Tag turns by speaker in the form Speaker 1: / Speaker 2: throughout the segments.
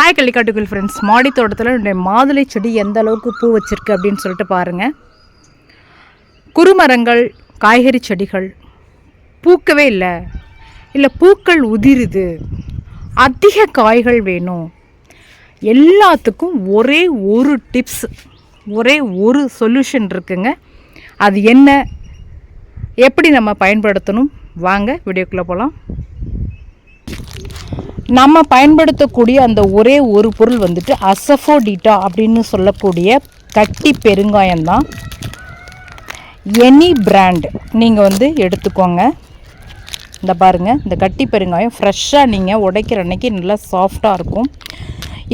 Speaker 1: Hi கள்ளிக்காட்டுக்குள் friends மாடி தோட்டத்தில் என்னுடைய மாதுளை செடி எந்த அளவுக்கு பூ வச்சிருக்கு அப்படின்னு சொல்லிட்டு பாருங்கள் குறுமரங்கள் காய்கறி செடிகள் பூக்கவே இல்லை. இல்லை பூக்கள் உதிருது. அதிக காய்கள் வேணும். எல்லாத்துக்கும் ஒரே ஒரு டிப்ஸ் ஒரே ஒரு சொல்யூஷன் இருக்குங்க. அது என்ன? எப்படி நம்ம பயன்படுத்தணும்? வாங்க வீடியோக்குள்ளே போகலாம் நம்ம பயன்படுத்தக்கூடிய அந்த ஒரே ஒரு பொருள் வந்துட்டு அசஃபோடிட்டா அப்படின்னு சொல்லக்கூடிய கட்டி பெருங்காயம் தான். எனி பிராண்ட் நீங்கள் வந்து எடுத்துக்கோங்க. இந்த பாருங்கள் இந்த கட்டி பெருங்காயம் ஃப்ரெஷ்ஷாக நீங்கள் உடைக்கிற அன்னைக்கு நல்லா சாஃப்டாக இருக்கும்.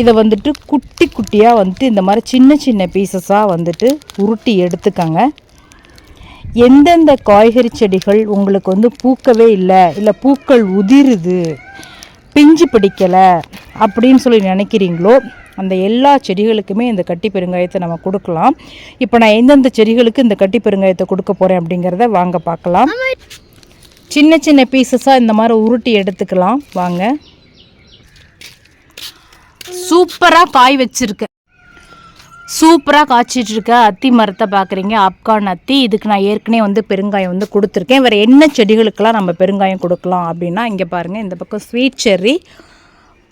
Speaker 1: இதை வந்துட்டு குட்டி குட்டியாக வந்துட்டு இந்த மாதிரி சின்ன சின்ன பீசஸாக வந்துட்டு உருட்டி எடுத்துக்கோங்க. எந்தெந்த காய்கறி செடிகள் உங்களுக்கு வந்து பூக்கவே இல்லை இல்லை பூக்கள் உதிருது பிஞ்சு பிடிக்கலை அப்படின்னு சொல்லி நினைக்கிறீங்களோ அந்த எல்லா செடிகளுக்குமே இந்த கட்டி பெருங்காயத்தை நம்ம கொடுக்கலாம். இப்போ நான் எந்தெந்த செடிகளுக்கு இந்த கட்டி பெருங்காயத்தை கொடுக்க போகிறேன் அப்படிங்கிறத வாங்க பார்க்கலாம். சின்ன சின்ன பீசஸாக இந்த மாதிரி உருட்டி எடுத்துக்கலாம். வாங்க. சூப்பராக காய் வச்சுருக்கேன் சூப்பராக காய்ச்சிட்டு இருக்க அத்தி மரத்தை பார்க்குறீங்க ஆப்கான் அத்தி. இதுக்கு நான் ஏற்கனவே வந்து பெருங்காயம் வந்து கொடுத்துருக்கேன். வேறு என்ன செடிகளுக்கெல்லாம் நம்ம பெருங்காயம் கொடுக்கலாம் அப்படின்னா இங்கே பாருங்கள் இந்த பக்கம் ஸ்வீட் செர்ரி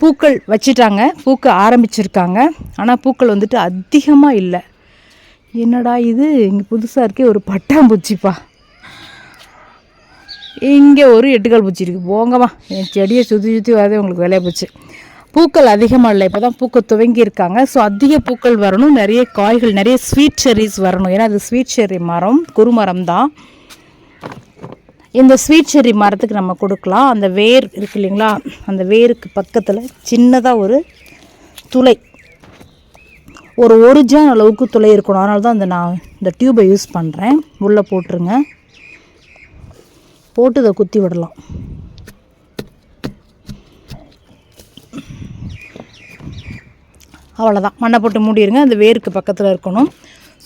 Speaker 1: பூக்கள் வச்சுட்டாங்க. பூக்க ஆரம்பிச்சிருக்காங்க. ஆனால் பூக்கள் வந்துட்டு அதிகமாக இல்லை. என்னடா இது? இங்கே புதுசாக இருக்கே ஒரு பட்டாம்பூச்சிப்பா. இங்கே ஒரு எட்டுக்கால் பூச்சி இருக்குது போங்கம்மா என் செடியை சுற்றி சுற்றி வரதே உங்களுக்கு வேலையை போச்சு. பூக்கள் அதிகமாக இல்லை இப்போ தான் பூக்க துவங்கி இருக்காங்க ஸோ அதிக பூக்கள் வரணும். நிறைய காய்கள் நிறைய ஸ்வீட் செர்ரிஸ் வரணும். ஏன்னா அது ஸ்வீட் செர்ரி மரம் குருமரம் தான். இந்த ஸ்வீட் செர்ரி மரத்துக்கு நம்ம கொடுக்கலாம். அந்த வேர் இருக்கு இல்லைங்களா? அந்த வேருக்கு பக்கத்தில் சின்னதாக ஒரு துளை. ஒரு ஒரு ஜான் அளவுக்கு துளை இருக்கணும். அதனால தான் அந்த நான் இந்த டியூபை யூஸ் பண்ணுறேன் உள்ளே போட்டுருங்க. போட்டு இதை குத்தி விடலாம். அவ்வளோதான் மண்ணை போட்டு மூடிடுங்க அந்த வேருக்கு பக்கத்தில் இருக்கணும்.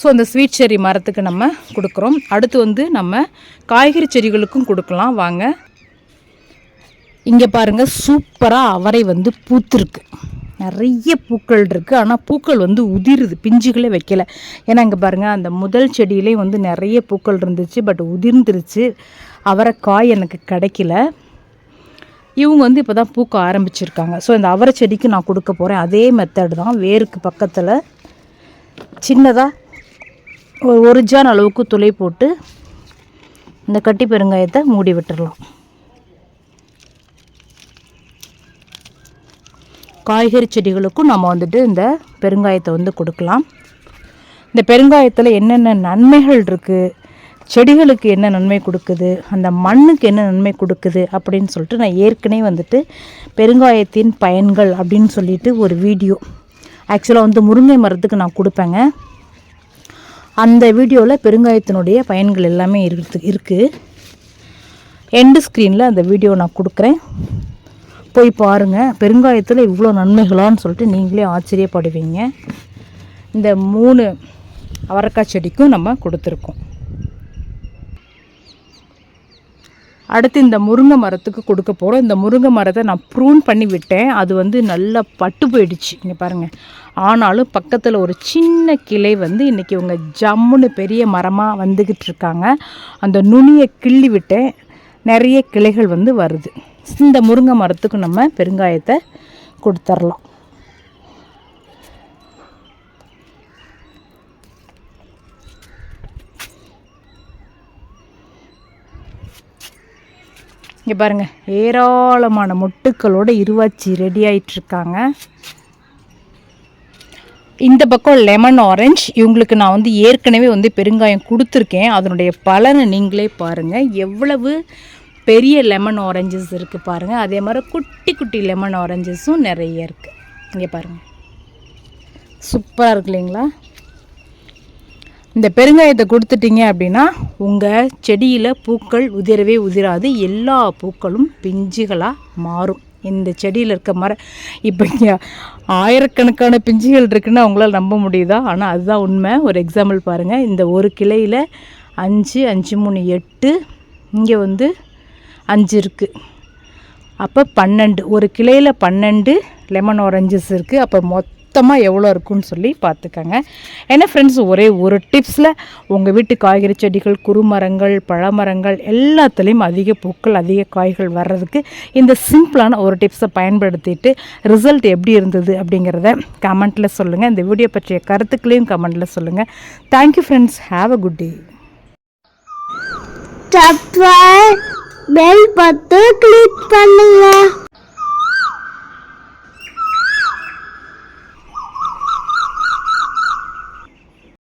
Speaker 1: ஸோ அந்த ஸ்வீட் செரி மரத்துக்கு நம்ம கொடுக்குறோம். அடுத்து வந்து நம்ம காய்கறி செடிகளுக்கும் கொடுக்கலாம். வாங்க. இங்கே பாருங்கள் சூப்பராக அவரை வந்து பூத்துருக்கு. நிறைய பூக்கள் இருக்குது ஆனால் பூக்கள் வந்து உதிருது. பிஞ்சுகளே வைக்கல. ஏன்னா இங்கே பாருங்கள் அந்த முதல் செடியிலே வந்து நிறைய பூக்கள் இருந்துச்சு. பட் உதிர்ந்துருச்சு. அவரை காய் எனக்கு கிடைக்கல. இவங்க வந்து இப்போ தான் பூக்க ஆரம்பிச்சிருக்காங்க. ஸோ இந்த அவரை செடிக்கு நான் கொடுக்க போகிறேன் அதே மெத்தட் தான் வேருக்கு பக்கத்தில் சின்னதாக ஒரு ஒரு ஜான் அளவுக்கு துளை போட்டு இந்த கட்டி பெருங்காயத்தை மூடி விட்டுடலாம் காய்கறி செடிகளுக்கும் நம்ம வந்துட்டு இந்த பெருங்காயத்தை வந்து கொடுக்கலாம். இந்த பெருங்காயத்தில் என்னென்ன நன்மைகள் இருக்குது செடிகளுக்கு என்ன நன்மை கொடுக்குது அந்த மண்ணுக்கு என்ன நன்மை கொடுக்குது அப்படின்னு சொல்லிட்டு நான் ஏற்கனவே வந்துட்டு பெருங்காயத்தின் பயன்கள் அப்படின்னு சொல்லிட்டு ஒரு வீடியோ. ஆக்சுவலாக வந்து முருங்கை மரத்துக்கு நான் கொடுப்பேங்க. அந்த வீடியோவில் பெருங்காயத்தினுடைய பயன்கள் எல்லாமே இருக்கு இருக்குது எண்டு ஸ்க்ரீனில் அந்த வீடியோ நான் கொடுக்குறேன். போய் பாருங்கள் பெருங்காயத்தில் இவ்வளோ நன்மைகளான்னு சொல்லிட்டு நீங்களே ஆச்சரியப்படுவீங்க. இந்த மூணு அவரக்காய் செடிக்கும் நம்ம கொடுத்துருக்கோம். அடுத்து இந்த முருங்கை மரத்துக்கு கொடுக்க போகிறோம் இந்த முருங்கை மரத்தை நான் ப்ரூன் பண்ணி விட்டேன். அது வந்து நல்லா பட்டு போயிடுச்சு. இங்கே பாருங்கள் ஆனாலும் பக்கத்தில் ஒரு சின்ன கிளை வந்து இன்றைக்கி இவங்க ஜம்முன்னு பெரிய மரமாக வந்துக்கிட்டு இருக்காங்க. அந்த நுனியை கிள்ளி விட்டேன். நிறைய கிளைகள் வந்து வருது. இந்த முருங்கை மரத்துக்கு நம்ம பெருங்காயத்தை கொடுத்துர்லாம். இங்கே பாருங்கள் ஏராளமான மொட்டுக்களோட இருவாச்சி ரெடி ஆகிட்டுருக்காங்க இந்த பக்கம் லெமன் ஆரஞ்ச் இவங்களுக்கு நான் வந்து ஏற்கனவே வந்து பெருங்காயம் கொடுத்துருக்கேன். அதனுடைய பலனை நீங்களே பாருங்கள் எவ்வளவு பெரிய லெமன் ஆரஞ்சஸ் இருக்குது பாருங்கள் அதே மாதிரி குட்டி குட்டி லெமன் ஆரஞ்சஸும் நிறைய இருக்குது இங்கே பாருங்கள் சூப்பராக இருக்கு இல்லைங்களா? இந்த பெருங்காயத்தை கொடுத்துட்டீங்க அப்படின்னா உங்கள் செடியில் பூக்கள் உதிரவே உதிராது. எல்லா பூக்களும் பிஞ்சுகளாக மாறும். இந்த செடியில் இருக்க மர இப்போ இங்கே ஆயிரக்கணக்கான பிஞ்சுகள் இருக்குன்னு அவங்களால நம்ப முடியுதா? ஆனால் அதுதான் உண்மை. ஒரு எக்ஸாம்பிள் பாருங்கள் இந்த ஒரு கிளையில் அஞ்சு அஞ்சு மூணு எட்டு இங்கே வந்து அஞ்சு இருக்குது அப்போ பன்னெண்டு. ஒரு கிளையில் பன்னெண்டு லெமன் ஆரஞ்சஸ் இருக்குது அப்போ மொத்தமாக எவ்வளோ இருக்குன்னு சொல்லி பார்த்துக்கங்க. ஏன்னா ஃப்ரெண்ட்ஸ் ஒரே ஒரு டிப்ஸில் உங்கள் வீட்டு காய்கறி செடிகள் குறுமரங்கள் பழமரங்கள் எல்லாத்துலேயும் அதிக பூக்கள் அதிக காய்கள் வர்றதுக்கு இந்த சிம்பிளான ஒரு டிப்ஸை பயன்படுத்திட்டு ரிசல்ட் எப்படி இருந்தது அப்படிங்கிறத கமெண்ட்டில் சொல்லுங்கள் இந்த வீடியோ பற்றிய கருத்துக்களையும் கமெண்ட்டில் சொல்லுங்கள் thank you friends have a good day
Speaker 2: subscribe bell button click பண்ணுங்க.